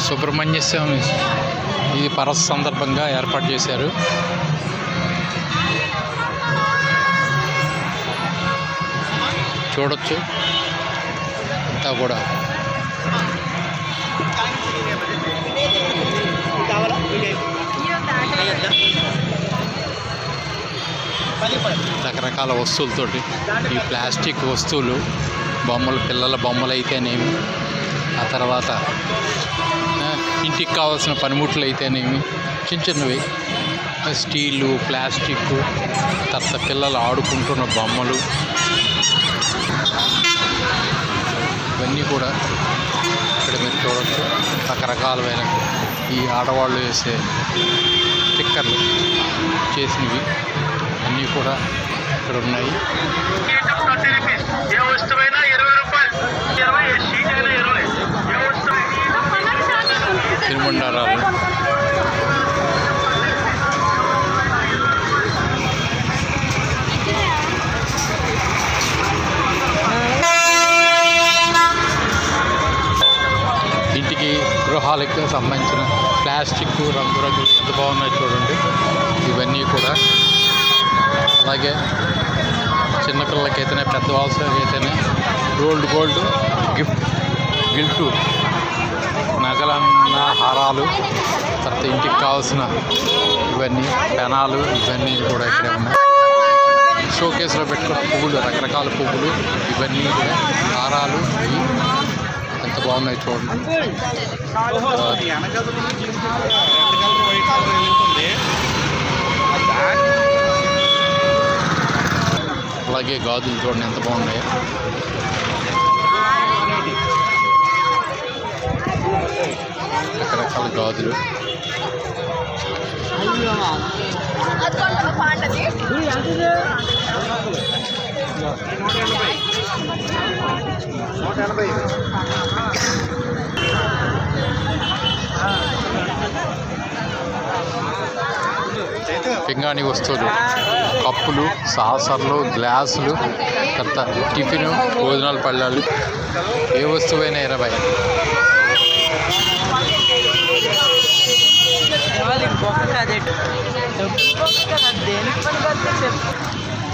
సుబ్రహ్మణ్య స్వామి ఇది పరస్ సందర్భంగా ఏర్పాటు చేశారు. చూడొచ్చు. అంతా కూడా. రకరకాల వస్తువులతోటి ఈ ప్లాస్టిక్ వస్తువులు బొమ్మలు పిల్లల బొమ్మలు అయితేనేమి ఆ తర్వాత ఇంటికి కావాల్సిన పనిముట్లు అయితేనేమి చిన్న చిన్నవి. స్టీలు ప్లాస్టిక్ తర్వాత పిల్లలు ఆడుకుంటున్న బొమ్మలు. ఇవన్నీ కూడా ఇక్కడ మీరు చూడవచ్చు రకరకాలమైన ఈ ఆడవాళ్ళు వేసే స్టిక్కర్లు చేసినవి. అన్నీ కూడా ఇక్కడ ఉన్నాయి. ఏ వస్తువైనా గృహాలకు సంబంధించిన ప్లాస్టిక్ రంగురంగులు ఎంత బాగున్నాయి చూడండి. ఇవన్నీ కూడా అలాగే చిన్నపిల్లలకైతేనే పెద్దవాళ్ళకైతేనే గోల్డ్ గోల్డ్ గిఫ్ట్ గిల్టు నగలన్న హారాలు తర్వాత ఇంటికి కావాల్సిన ఇవన్నీ పెనాలు ఇవన్నీ కూడా ఇక్కడే ఉన్నాయి. షోకేస్లో పెట్టుకున్న పువ్వులు రకరకాల పువ్వులు ఇవన్నీ కూడా హారాలు బాగున్నాయి చూడండి. అలాగే గాజులు చూడండి ఎంత బాగున్నాయి. రకరకాల గాజులు. పింగాణి వస్తువులు కప్పులు సాసర్లు గ్లాసులు తర్వాత టిఫిన్ భోజనాలు పళ్ళాలు. ఏ వస్తువైనా ఇరవై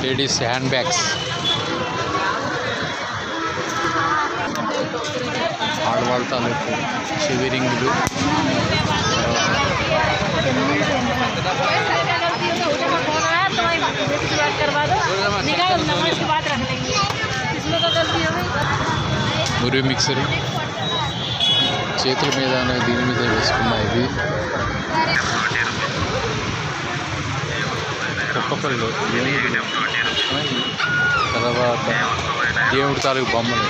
లేడీస్ హ్యాండ్ బ్యాగ్స్ గద్వాల తాలూకు శివరింగులు మురి మిక్సర్ చేతుల మీద దీని మీద వేసుకున్నాయి ఇది కుక్కపల్లిలో తర్వాత దేవుడి తాలూకు బొమ్మలు.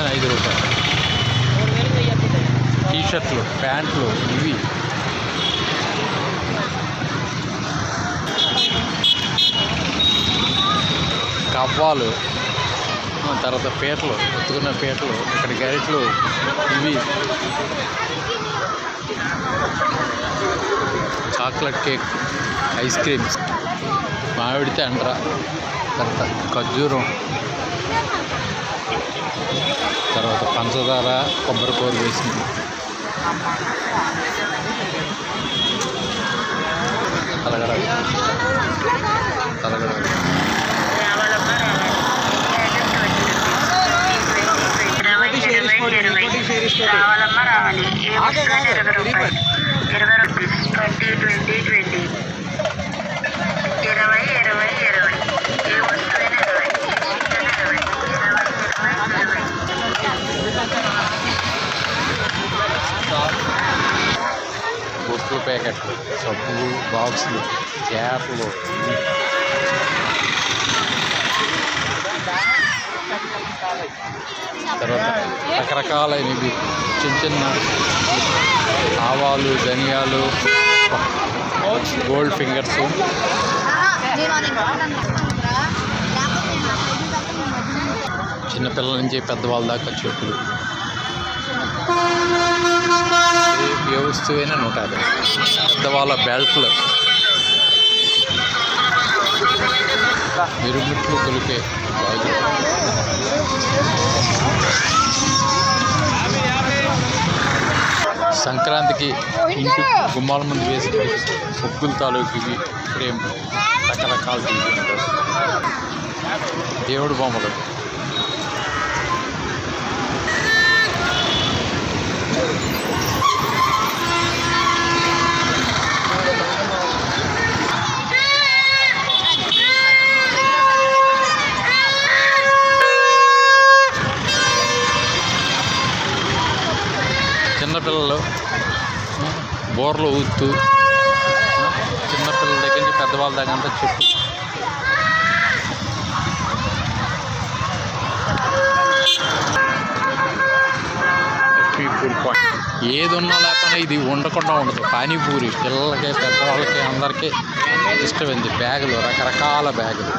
ఏ ఐదు రూపాయలు. టీషర్ట్లు ప్యాంట్లు ఇవి. కవ్వాలు తర్వాత పీటలు ఎత్తుకున్న పీటలు ఇక్కడ గరిట్లు ఇవి. Chocolate cake ice creams. మామిడి తండ్ర తర్వాత ఖర్జూరం. తర్వాత పంచదార కొబ్బరి కూర వేసింది. తలగడ. తలగడ. రావాలమ్మా రావాలి. ఇరవై రూపీస్ ట్వంటీ ట్వంటీ ట్వంటీ. ప్యాకెట్లు. సబ్బులు బాక్సులు క్యాప్లు. తర్వాత రకరకాలైనవి. చిన్న చిన్న ఆవాలు ధనియాలు గోల్డ్ ఫింగర్స్. చిన్నపిల్లల నుంచి పెద్దవాళ్ళ దాకా చెప్పులు ఏ- ఏ వస్తువైనా నూట యాభై. పెద్దవాళ్ళ బెల్ట్లు మిరుమిట్లు కొలిపే సంక్రాంతికి ఇంటి గుమ్మాల ముందు వేసి ముగ్గుల తాలూకు ఇవి రకరకాల దేవుడు బొమ్మలు. చిన్నపిల్లలు బోర్లు ఊతూ చిన్నపిల్లల దగ్గర నుంచి పెద్దవాళ్ళ దగ్గర అంతా చెప్పు. ఏది ఉన్నా లేకపోయినా ఇది ఉండకుండా ఉండదు. పానీపూరి పిల్లలకి పెద్దవాళ్ళకి అందరికీ ఇష్టమైంది. బ్యాగులు రకరకాల బ్యాగులు.